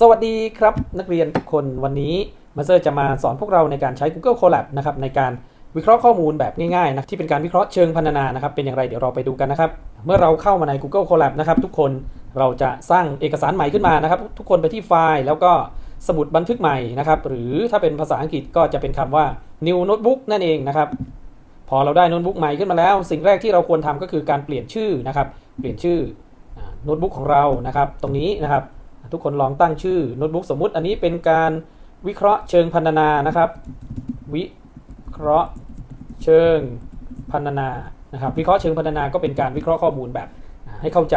สวัสดีครับนักเรียนทุกคนวันนี้มาเซอร์จะมาสอนพวกเราในการใช้ Google Colab นะครับในการวิเคราะห์ข้อมูลแบบง่ายๆนะที่เป็นการวิเคราะห์เชิงพรรณนานะครับเป็นอย่างไรเดี๋ยวเราไปดูกันนะครับ เมื่อเราเข้ามาใน Google Colab นะครับทุกคนเราจะสร้างเอกสารใหม่ขึ้นมานะครับ ทุกคนไปที่ไฟล์แล้วก็สมุดบันทึกใหม่นะครับหรือถ้าเป็นภาษาอังกฤษก็จะเป็นคำว่า new notebook นั่นเองนะครับพอเราได้โน้ตบุ๊กใหม่ขึ้นมาแล้ว สิ่งแรกที่เราควรทำก็คือการเปลี่ยนชื่อนะครับเปลี่ยนชื่อโน้ตบุ๊กของเรานะครับตรงนี้นะครับ ทุกคนลองตั้งชื่อโน้ตบุ๊กสมมุติ อันนี้เป็นการวิเคราะห์เชิงพรรณนานะครับ วิเคราะห์เชิงพรรณนานะครับ วิเคราะห์เชิงพรรณนาก็เป็นการวิเคราะห์ข้อมูลแบบ ให้เข้าใจ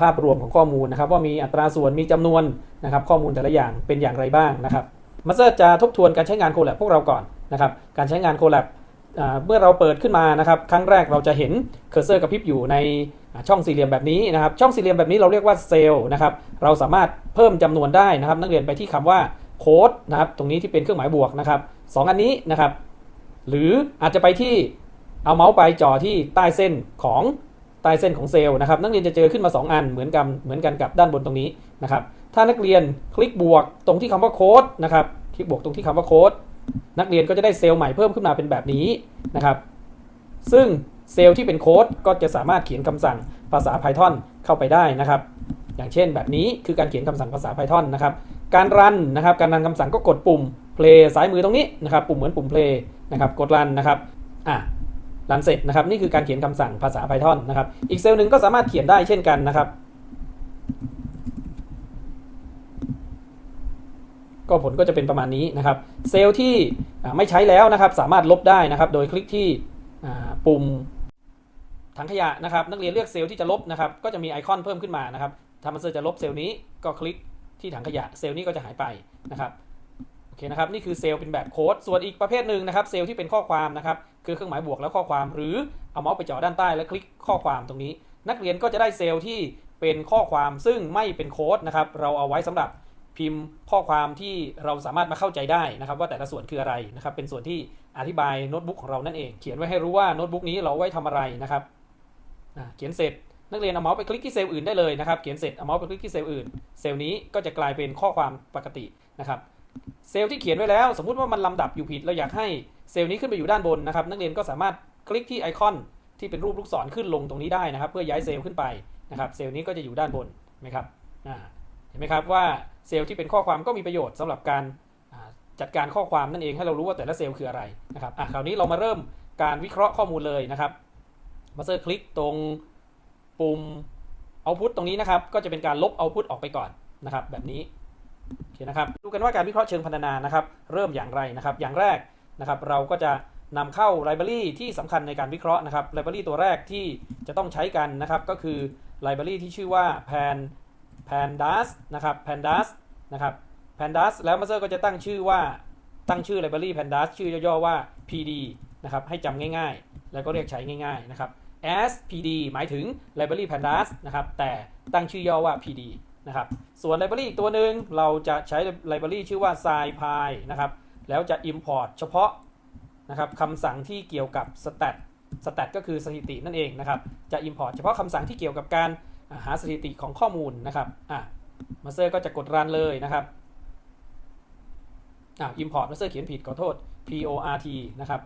ภาพรวมของข้อมูลนะครับ ว่ามีอัตราส่วนมีจำนวนนะครับ ข้อมูลแต่ละอย่างเป็นอย่างไรบ้างนะครับมาสเตอร์จะทบทวนการใช้งานโคแลบพวกเราก่อนนะครับ การใช้งานโคแลบเมื่อเราเปิดขึ้นมานะครับ ครั้งแรกเราจะเห็นเคอร์เซอร์กระพริบอยู่ใน ช่องสี่เหลี่ยมแบบนี้นะครับช่องสี่เหลี่ยมแบบนี้เราเรียกว่าเซลล์นะครับเราสามารถเพิ่มจำนวนได้นะครับ นักเรียนไปที่คำว่าโค้ดนะครับตรงนี้ที่เป็นเครื่องหมายบวกนะครับสองอันนี้นะครับหรืออาจจะไปที่เอาเมาส์ไปจ่อที่ใต้เส้นของใต้เส้นของเซลล์นะครับนักเรียนจะเจอขึ้นมา 2 อันเหมือนกันเหมือนกันกับด้านบนตรงนี้นะครับถ้านักเรียนคลิกบวกตรงที่คำว่าโค้ดนะครับคลิกบวกตรงที่คำว่าโค้ดนักเรียนก็จะได้เซลล์ใหม่เพิ่มขึ้นมาเป็นแบบนี้นะครับซึ่ง เซลล์ที่เป็นโค้ดก็จะสามารถเขียนคำสั่งภาษา Python เข้าไปได้นะครับ อย่างเช่นแบบนี้คือการเขียนคำสั่งภาษา Python นะครับ การรันนะครับ การรันคำสั่งก็กดปุ่ม play ซ้ายมือตรงนี้นะครับ ปุ่มเหมือนปุ่ม play นะครับ กดรันนะครับ อะรันเสร็จนะครับ นี่คือการเขียนคำสั่งภาษา Python นะครับ อีกเซลล์หนึ่งก็สามารถเขียนได้เช่นกันนะครับ ก็ผลก็จะเป็นประมาณนี้นะครับ เซลล์ที่ไม่ใช้แล้วนะครับ สามารถลบได้นะครับ โดยคลิกที่ปุ่ม ถังขยะนะครับนักเรียนเลือกเซลล์ที่จะลบนะครับก็จะมีไอคอนเพิ่มขึ้นมานะครับถ้ามันเซอร์จะลบเซลล์นี้ก็คลิกที่ถังขยะเซลล์นี้ก็จะหายไปนะครับโอเคนะครับนี่คือเซลล์เป็นแบบโค้ดส่วนอีกประเภทหนึ่งนะครับเซลล์ที่เป็นข้อความนะครับคือเครื่องหมายบวกแล้วข้อความหรือเอาเมาส์ไปจ่อด้านใต้แล้วคลิกข้อความตรงนี้ นักเรียนก็จะได้เซลล์ที่เป็นข้อความซึ่งไม่เป็นโค้ดนะครับเราเอาไว้สำหรับพิมพ์ข้อความที่เราสามารถมาเข้าใจได้นะครับ ว่าแต่ละส่วนคืออะไรนะครับเป็นส่วนที่อธิบายโน้ตบุ๊กของเรานั่นเอง เขียนไว้ให้รู้ว่าโน้ตบุ๊กนี้เราไว้ทำอะไรนะครับ เขียนเสร็จนักเรียนเอาเมาส์ไปคลิกที่เซลล์อื่นได้เลยนะครับ เขียนเสร็จเอาเมาส์ไปคลิกที่เซลล์อื่น เซลล์นี้ก็จะกลายเป็นข้อความปกตินะครับ เซลล์ที่เขียนไว้แล้ว สมมุติว่ามันลำดับอยู่ผิด เราอยากให้เซลล์นี้ขึ้นไปอยู่ด้านบนนะครับ นักเรียนก็สามารถคลิกที่ไอคอนที่เป็นรูปลูกศรขึ้นลงตรงนี้ได้นะครับ เพื่อย้ายเซลล์ขึ้นไปนะครับ เซลล์นี้ก็จะอยู่ด้านบนไหมครับเห็นไหมครับว่าเซลล์ที่เป็นข้อความก็มีประโยชน์สำหรับการจัดการข้อความนั่นเองให้เรารู้ว่าแต่ละเซลล์คืออะไรนะครับอะคราวนี้เรามาเริ่มการวิเคราะห์ข้อมูลเลยนะครับ มาเซอร์คลิกตรงปุ่ม output ตรงนี้นะครับ ก็จะเป็นการลบ output ออกไปก่อนนะครับ แบบนี้โอเคนะครับดูกันว่าการวิเคราะห์เชิงพรรณนานะครับ เริ่มอย่างไรนะครับ อย่างแรกนะครับ เราก็จะนำเข้าไลบรารีที่สำคัญในการวิเคราะห์นะครับไลบรารีตัวแรกที่จะต้องใช้กันนะครับ ก็คือไลบรารีที่ชื่อว่า pan pandas นะครับ pandas นะครับ pandas แล้วมาสเตอร์ก็จะตั้งชื่อว่าตั้งชื่อไลบรารี pandas ชื่อย่อๆว่า pd นะครับให้จำง่ายๆ แล้วก็เรียกใช้ง่าย ๆ นะครับ s pd หมายถึง library pandas นะครับ แต่ตั้งชื่อย่อว่า pd นะครับ ส่วน library อีกตัวหนึ่งเราจะใช้ library ชื่อว่า scipy นะครับ แล้วจะ import เฉพาะนะครับคำสั่งที่เกี่ยวกับ stat stat ก็คือสถิตินั่นเองนะครับ จะ import เฉพาะคำสั่งที่เกี่ยวกับการหาสถิติของข้อมูลนะครับ อะมาสเตอร์ก็จะกดรันเลยนะครับอ่า import มาสเตอร์เขียนผิดขอโทษ port นะครับ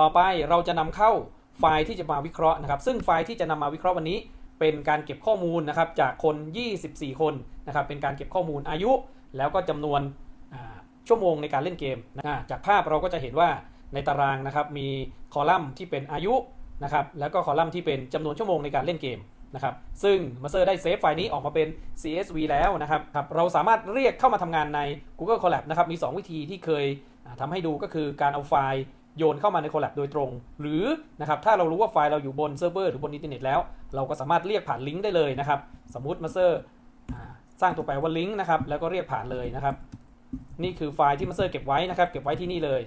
ต่อไปเราจะนำเข้าไฟล์ที่จะมาวิเคราะห์นะครับ ซึ่งไฟล์ที่จะนำมาวิเคราะห์วันนี้ เป็นการเก็บข้อมูลนะครับจากคน 24 คนนะครับ เป็นการเก็บข้อมูลอายุ แล้วก็จำนวนชั่วโมงในการเล่นเกมนะจากภาพเราก็จะเห็นว่าในตารางนะครับมีคอลัมน์ที่เป็นอายุนะครับ แล้วก็คอลัมน์ที่เป็นจำนวนชั่วโมงในการเล่นเกมนะครับ ซึ่งมาเซอร์ได้เซฟไฟล์นี้ออกมาเป็น CSV แล้วนะครับครับเราสามารถเรียกเข้ามาทำงานใน Google Colab นะครับ มี 2 วิธีที่เคยทำให้ดูก็คือการเอาไฟล์ โยนเข้ามาใน Colab โดยตรง หรือนะครับถ้าเรารู้ว่าไฟล์เราอยู่บนเซิร์ฟเวอร์หรือบนอินเทอร์เน็ตแล้ว เราก็สามารถเรียกผ่านลิงก์ได้เลยนะครับ สมมุติมาเซอร์สร้างตัวแปรว่าลิงก์นะครับแล้วก็เรียกผ่านเลยนะครับ นี่คือไฟล์ที่มาเซอร์เก็บไว้นะครับ เก็บไว้ที่นี่เลย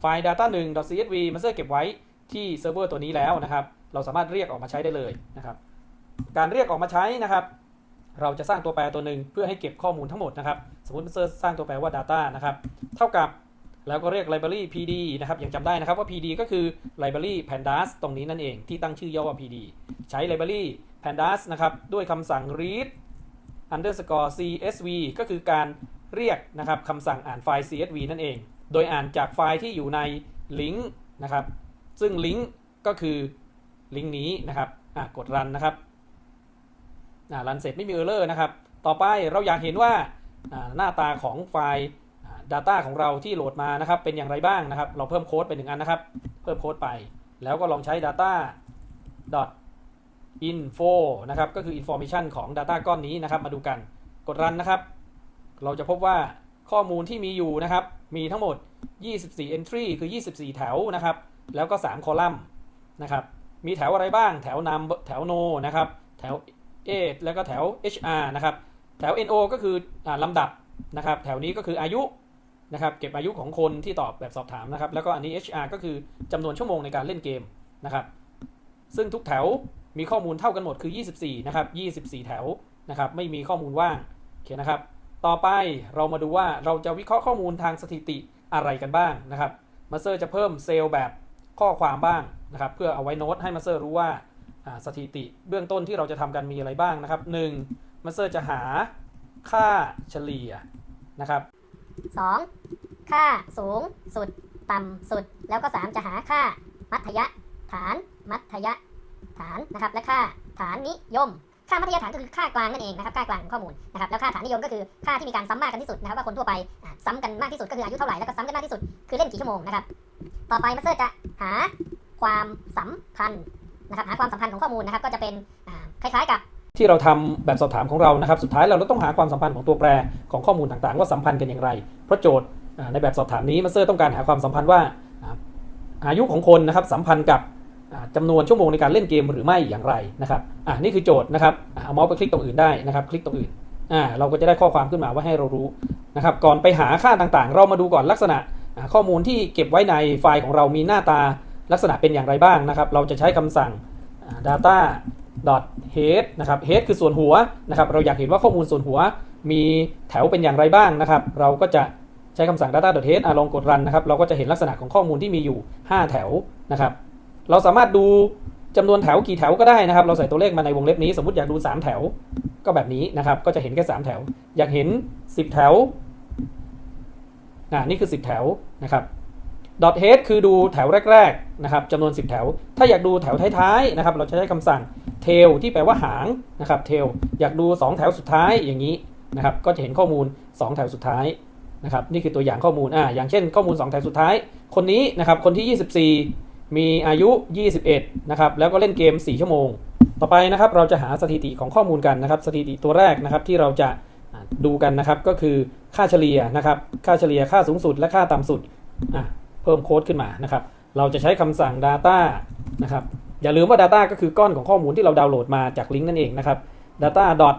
ไฟล์ data 1 csv มาเซอร์เก็บไว้ที่เซิร์ฟเวอร์ตัวนี้แล้วนะครับ เราสามารถเรียกออกมาใช้ได้เลยนะครับ การเรียกออกมาใช้นะครับ เราจะสร้างตัวแปรตัวหนึ่งเพื่อให้เก็บข้อมูลทั้งหมดนะครับ สมมติมาเซอร์สร้างตัวแปรว่า data นะครับ เท่ากับ แล้วก็เรียก library pd นะครับยังจำได้นะครับว่า pd ก็คือ library pandas ตรงนี้นั่นเองที่ตั้งชื่อย่อว่า pd ใช้ library pandas นะครับ ด้วยคำสั่ง read underscore csv ก็คือการเรียกนะครับคำสั่งอ่านไฟล์ csv นั่นเอง โดยอ่านจากไฟล์ที่อยู่ในลิงก์นะครับ ซึ่งลิงก์ก็คือลิงก์นี้นะครับอะกดรันนะครับอ่ารันเสร็จไม่มี error นะครับ ต่อไปเราอยากเห็นว่าหน้าตาของไฟล์ Data ของเราที่โหลดมานะครับ เป็นอย่างไรบ้างนะครับ เราเพิ่มโค้ดไปหนึ่งอันนะครับ เพิ่มโค้ดไป แล้วก็ลองใช้ data dot info นะครับ ก็คือ information ของ data ก้อนนี้นะครับ มาดูกัน กดรันนะครับ เราจะพบว่าข้อมูลที่มีอยู่นะครับ มีทั้งหมด 24 entry คือ 24 แถวนะครับ แล้วก็ 3 คอลัมน์นะครับ มีแถวอะไรบ้าง แถวนำแถว no นะครับ แถว a แล้วก็แถว hr นะครับ แถว no ก็คืออลำดับนะครับ แถวนี้ก็คืออายุ นะครับเก็บอายุของคนที่ตอบแบบสอบถามนะครับ แล้วก็อันนี้ hr ก็คือจำนวนชั่วโมงในการเล่นเกมนะครับ ซึ่งทุกแถวมีข้อมูลเท่ากันหมดคือ 24 นะครับ 24 แถวนะครับ ไม่มีข้อมูลว่างโอเคนะครับ ต่อไปเรามาดูว่าเราจะวิเคราะห์ข้อมูลทางสถิติอะไรกันบ้างนะครับมาเซอร์จะเพิ่มเซลล์แบบข้อความบ้างนะครับ เพื่อเอาไว้โน้ตให้มาเซอร์รู้ว่าสถิติเบื้องต้นที่เราจะทำกันมีอะไรบ้างนะครับ 1. มาเซอร์จะหาค่าเฉลี่ยนะครับ 2. ค่าสูงสุด ต่ำสุด แล้วก็ 3 จะหาค่า มัธยฐาน มัธยฐานนะครับ และค่าฐานนิยม ค่ามัธยฐานก็คือค่ากลางนั่นเองนะครับ ค่ากลางของข้อมูลนะครับ แล้วค่าฐานนิยมก็คือค่าที่มีการซ้ำมากกันที่สุดนะครับว่าคนทั่วไปซ้ำกันมากที่สุดก็คืออายุเท่าไหร่แล้วก็ซ้ำกันมากที่สุดคือเล่นกี่ชั่วโมงนะครับ ต่อไปมาสเตอร์จะหาความสัมพันธ์นะครับ หาความสัมพันธ์ของข้อมูลนะครับ ก็จะเป็นคล้ายๆกับ ที่เราทำแบบสอบถามของเรานะครับ สุดท้ายเราต้องหาความสัมพันธ์ของตัวแปรของข้อมูลต่างๆ ว่าสัมพันธ์กันอย่างไร เพราะโจทย์ในแบบสอบถามนี้มาสเตอร์ต้องการหาความสัมพันธ์ว่าอายุของคนนะครับสัมพันธ์กับอ่าจำนวนชั่วโมงในการเล่นเกมหรือไม่อย่างไรนะครับอ่านี่คือโจทย์นะครับเอาเมาส์ไปคลิกตรงอื่นได้นะครับ คลิกตรงอื่นอ่าเราก็จะได้ข้อความขึ้นมาว่าให้เรารู้นะครับ ก่อนไปหาค่าต่างๆ เรามาดูก่อนลักษณะข้อมูลที่เก็บไว้ในไฟล์ของเรามีหน้าตาลักษณะเป็นอย่างไรบ้างนะครับ เราจะใช้คำสั่ง data head นะครับ head คือส่วนหัวนะครับเราอยากเห็นว่าข้อมูลส่วนหัว มีแถวเป็นอย่างไรบ้างนะครับ เราก็จะใช้คำสั่ง data dot head ลองกดรันนะครับเราก็จะเห็นลักษณะของข้อมูลที่มีอยู่ 5 แถวนะครับ เราสามารถดูจำนวนแถวกี่แถวก็ได้นะครับ เราใส่ตัวเลขมาในวงเล็บนี้ สมมติอยากดู 3 แถวก็แบบนี้นะครับ ก็จะเห็นแค่ 3 แถว อยากเห็น 10 แถวอ่านี่คือ 10 แถวนะครับ dot head คือดูแถวแรก ๆ นะครับจำนวน 10 แถว ถ้าอยากดูแถวท้าย ๆ นะครับ เราจะใช้คำสั่ง tail ที่แปลว่าหางนะครับ tail อยากดู 2 แถวสุดท้ายอย่างนี้นะครับก็จะเห็นข้อมูล 2 แถวสุดท้ายนะครับนี่คือตัวอย่างข้อมูลอ่าอย่างเช่นข้อมูล 2 แถวสุดท้าย คนนี้นะครับคนที่ 24 มีอายุ 21นะครับแล้วก็เล่นเกม 4 ชั่วโมง ต่อไปนะครับเราจะหาสถิติของข้อมูลกันนะครับ สถิติตัวแรกนะครับที่เราจะดูกันนะครับก็คือค่าเฉลี่ยนะครับค่าเฉลี่ยค่าสูงสุดและค่าต่ำสุดอะเพิ่มโค้ดขึ้นมานะครับเราจะใช้คำสั่ง data นะครับ อย่าลืมว่า data ก็คือก้อนของข้อมูลที่เราดาวน์โหลดมาจากลิงก์นั่นเองนะครับ data dot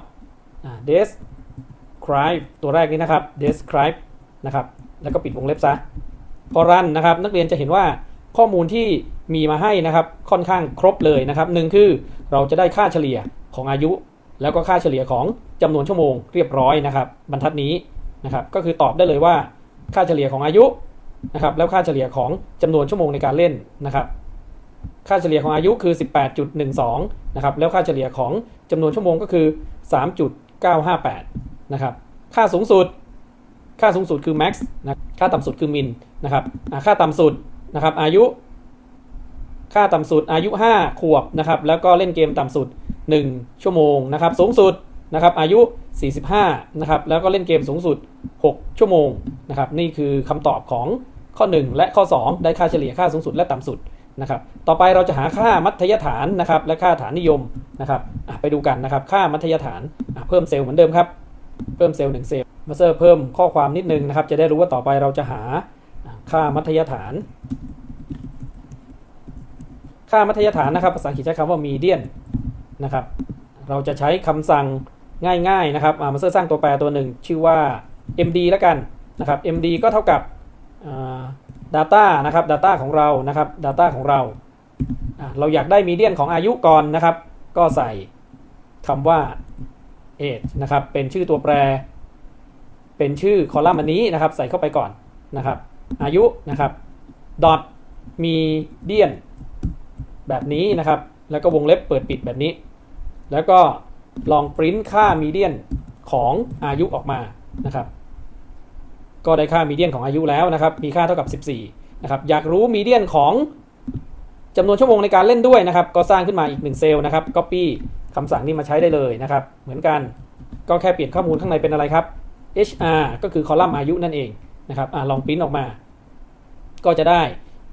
describe ตัวแรกนี้นะครับ describe นะครับ แล้วก็ปิดวงเล็บซะ พอรันนะครับ นักเรียนจะเห็นว่าข้อมูลที่มีมาให้นะครับ ค่อนข้างครบเลยนะครับหนึ่งคือเราจะได้ค่าเฉลี่ยของอายุ แล้วก็ค่าเฉลี่ยของจำนวนชั่วโมงเรียบร้อยนะครับ บรรทัดนี้นะครับ ก็คือตอบได้เลยว่าค่าเฉลี่ยของอายุนะครับ แล้วค่าเฉลี่ยของจำนวนชั่วโมงในการเล่นนะครับ ค่าเฉลี่ยของอายุคือ 18.12 นะครับ แล้วค่าเฉลี่ยของจำนวนชั่วโมงก็คือ 3.958 นะครับ ค่าสูงสุด ค่าสูงสุดคือ max นะค่าต่ำสุดคือ min นะครับ ค่าต่ำสุดนะครับ อายุ ค่าต่ำสุดอายุ 5 ขวบนะครับ แล้วก็เล่นเกมต่ำสุด 1 ชั่วโมงนะครับ สูงสุดนะครับ อายุ 45 นะครับ แล้วก็เล่นเกมสูงสุด 6 ชั่วโมงนะครับ นี่คือคำตอบของข้อ 1 และข้อ 2 ได้ค่าเฉลี่ยค่าสูงสุดและต่ำสุด นะครับต่อไปเราจะหาค่ามัธยฐานนะครับและค่าฐานนิยมนะครับไปดูกันนะครับค่ามัธยฐานเพิ่มเซลล์เหมือนเดิมครับเพิ่มเซลล์1เซลล์มาเซอร์เพิ่มข้อความนิดนึงนะครับ จะได้รู้ว่าต่อไปเราจะหาค่ามัธยฐาน ค่ามัธยฐานนะครับ ภาษาอังกฤษใช้คำว่า median นะครับเราจะใช้คำสั่งง่ายๆนะครับมาเซอร์สร้างตัวแปรตัวหนึ่งชื่อว่า md แล้วกันนะครับ md ก็เท่ากับ data นะครับ data ของเรานะครับ data ของเรา เราอยากได้ median ของอายุก่อนนะครับ ก็ใส่คำว่า age นะครับ เป็นชื่อตัวแปร เป็นชื่อคอลัมน์อันนี้นะครับ ใส่เข้าไปก่อนนะครับ อายุนะครับ dot median แบบนี้นะครับ แล้วก็วงเล็บเปิดปิดแบบนี้ แล้วก็ลองปริ้นค่ามีเดียนของอายุออกมานะครับ ก็ได้ค่ามีเดียนของอายุแล้วนะครับ มีค่าเท่ากับ 14 นะครับ อยากรู้มีเดียนของจำนวนชั่วโมงในการเล่นด้วยนะครับ ก็สร้างขึ้นมาอีก1เซลล์นะครับ Copy คำสั่งนี้มาใช้ได้เลยนะครับ เหมือนกัน ก็แค่เปลี่ยนข้อมูลข้างในเป็นอะไรครับ HR ก็คือคอลัมน์อายุนั่นเองนะครับอลองปริ้นออกมา ก็จะได้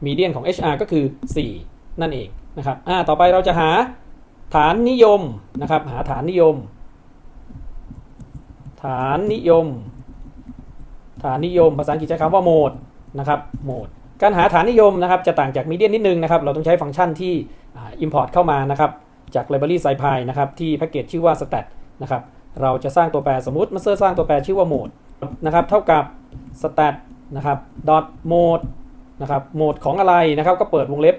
มีเดียนของ HR ก็คือ 4 นั่นเองนะครับอ่าต่อไปเราจะหาฐานนิยมนะครับ หาฐานนิยม ฐานนิยม ฐานนิยม ภาษาอังกฤษใช้คำว่าโหมดนะครับโหมดการหาฐานนิยมนะครับจะต่างจากมีเดียนนิดนึงนะครับเราต้องใช้ฟังก์ชันที่อ่า import เข้ามานะครับจาก library scipy นะครับที่แพ็กเกจชื่อว่า stat นะครับเราจะสร้างตัวแปรสมมติมาเซอร์สร้างตัวแปรชื่อว่าโหมดนะครับเท่ากับ stat นะครับ dot mode นะครับโหมดของอะไรนะครับก็เปิดวงเล็บ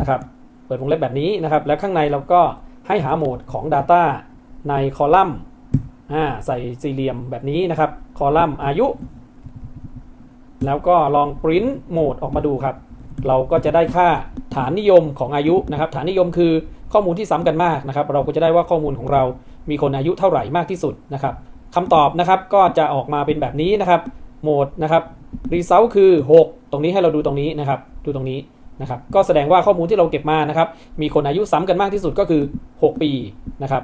นะครับเปิดวงเล็บแบบนี้นะครับแล้วข้างในเราก็ให้หาโหมดของ Data ในคอลัมน์อ่าใส่สี่เหลี่ยมแบบนี้นะครับ คอลัมน์อายุ แล้วก็ลองปริ้นโหมดออกมาดูครับ เราก็จะได้ค่าฐานนิยมของอายุนะครับ ฐานนิยมคือข้อมูลที่ซ้ำกันมากนะครับ เราก็จะได้ว่าข้อมูลของเรามีคนอายุเท่าไหร่มากที่สุดนะครับคำตอบนะครับก็จะออกมาเป็นแบบนี้นะครับ โหมดนะครับ result คือ 6 ตรงนี้ให้เราดูตรงนี้นะครับ ดูตรงนี้นะครับ ก็แสดงว่าข้อมูลที่เราเก็บมานะครับ มีคนอายุซ้ำกันมากที่สุดก็คือ 6 ปีนะครับ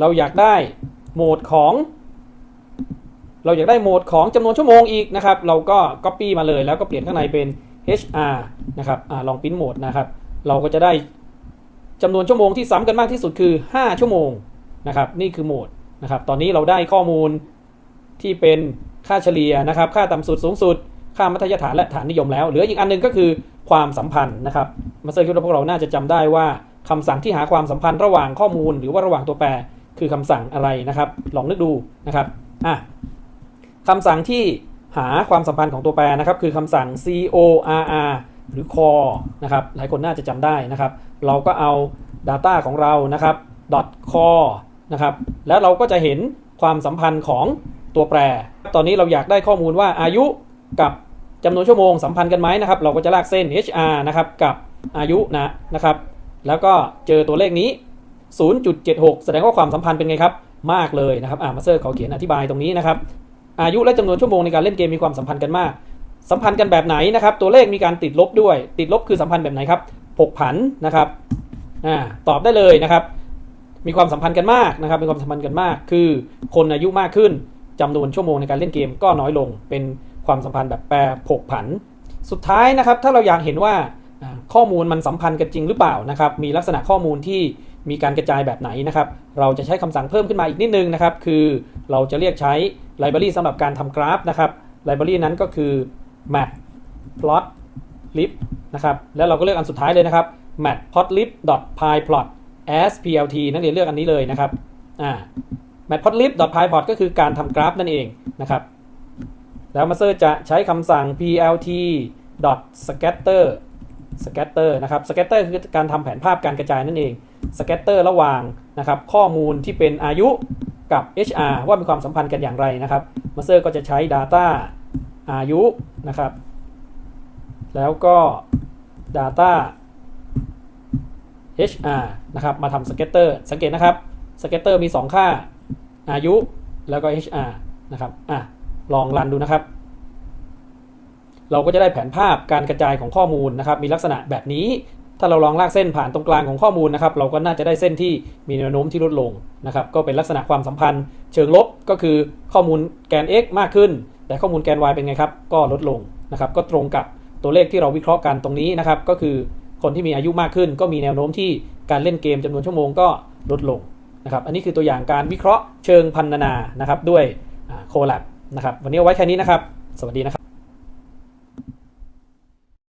เราอยากได้โหมดของ เราอยากได้โหมดของจำนวนชั่วโมงอีกนะครับ เราก็ copy มาเลยแล้วก็เปลี่ยนข้างในเป็น HR นะครับอลองพิมพ์โหมดนะครับ เราก็จะได้จำนวนชั่วโมงที่ซ้ำกันมากที่สุดคือ 5 ชั่วโมงนะครับ นี่คือโหมดนะครับ ตอนนี้เราได้ข้อมูลที่เป็นค่าเฉลี่ยนะครับ ค่าต่ำสุดสูงสุด ค่ามัธยฐานและฐานนิยมแล้ว เหลืออีกอันหนึงก็คือความสัมพันธ์นะครับ มาเซอร์คิดว่าพวกเราน่าจะจำได้ว่าคำสั่งที่หาความสัมพันธ์ระหว่างข้อมูล หรือว่าระหว่างตัวแปรคือคำสั่งอะไรนะครับ ลองนึกดูนะครับ อะ คำสั่งที่หาความสัมพันธ์ของตัวแปรนะครับคือคำสั่ง CORR หรือ core นะครับหลายคนน่าจะจำได้นะครับ เราก็เอา Data ของเรานะครับ .core นะครับแล้วเราก็จะเห็นความสัมพันธ์ของตัวแปร ตอนนี้เราอยากได้ข้อมูลว่าอายุกับจำนวนชั่วโมงสัมพันธ์กันไหมนะครับ เราก็จะลากเส้น HR นะครับกับอายุนะนะครับ แล้วก็เจอตัวเลขนี้ 0.76 แสดงว่าความสัมพันธ์เป็นไงครับ มากเลยนะครับอ่ามาเซอร์เขาเขียนอธิบายตรงนี้นะครับ อายุและจำนวนชั่วโมงในการเล่นเกมมีความสัมพันธ์กันมาก สัมพันธ์กันแบบไหนนะครับ ตัวเลขมีการติดลบด้วย ติดลบคือสัมพันธ์แบบไหนครับผกผันนะครับอตอบได้เลยนะครับ มีความสัมพันธ์กันมากนะครับ มีความสัมพันธ์กันมาก คือคนอายุมากขึ้นจำนวนชั่วโมงในการเล่นเกมก็น้อยลง เป็นความสัมพันธ์แบบแปรผกผัน สุดท้ายนะครับ ถ้าเราอยากเห็นว่าข้อมูลมันสัมพันธ์กันจริงหรือเปล่านะครับ มีลักษณะข้อมูลที่ มีการกระจายแบบไหนนะครับ เราจะใช้คำสั่งเพิ่มขึ้นมาอีกนิดนึงนะครับ คือเราจะเรียกใช้ไลบรารีสำหรับการทำกราฟนะครับ ไลบรารีนั้นก็คือ mat plot lib นะครับ แล้วเราก็เลือกอันสุดท้ายเลยนะครับ mat plot lib py plot as plt นักเรียนเลือกอันนี้เลยนะครับ อ่า mat plot lib py plot ก็คือการทำกราฟนั่นเองนะครับ แล้วมาเซอร์จะใช้คำสั่ง plt scatter scatter นะครับ scatter คือการทำแผนภาพการกระจายนั่นเอง scatter ระหว่างนะครับข้อมูลที่เป็นอายุกับ HR ว่ามีความสัมพันธ์กันอย่างไรนะครับมาเซอร์ก็จะใช้ data อายุนะครับ แล้วก็ data HR นะครับมาทำ scatter สังเกตนะครับ scatter มี 2 ค่า อายุแล้วก็ HR นะครับอะลองรันดูนะครับ เราก็จะได้แผนภาพการกระจายของข้อมูลนะครับ มีลักษณะแบบนี้ ถ้าเราลองลากเส้นผ่านตรงกลางของข้อมูลนะครับ เราก็น่าจะได้เส้นที่มีแนวโน้มที่ลดลงนะครับ ก็เป็นลักษณะความสัมพันธ์ เชิงลบก็คือข้อมูลแกน x มากขึ้น แต่ข้อมูลแกน y เป็นไงครับ ก็ลดลงนะครับ ก็ตรงกับตัวเลขที่เราวิเคราะห์กันตรงนี้นะครับ ก็คือคนที่มีอายุมากขึ้น ก็มีแนวโน้มที่การเล่นเกมจำนวนชั่วโมงก็ลดลงนะครับ อันนี้คือตัวอย่างการวิเคราะห์เชิงพันนานะครับด้วยโคแลบนะครับ วันนี้ไว้แค่นี้นะครับ สวัสดีนะครับ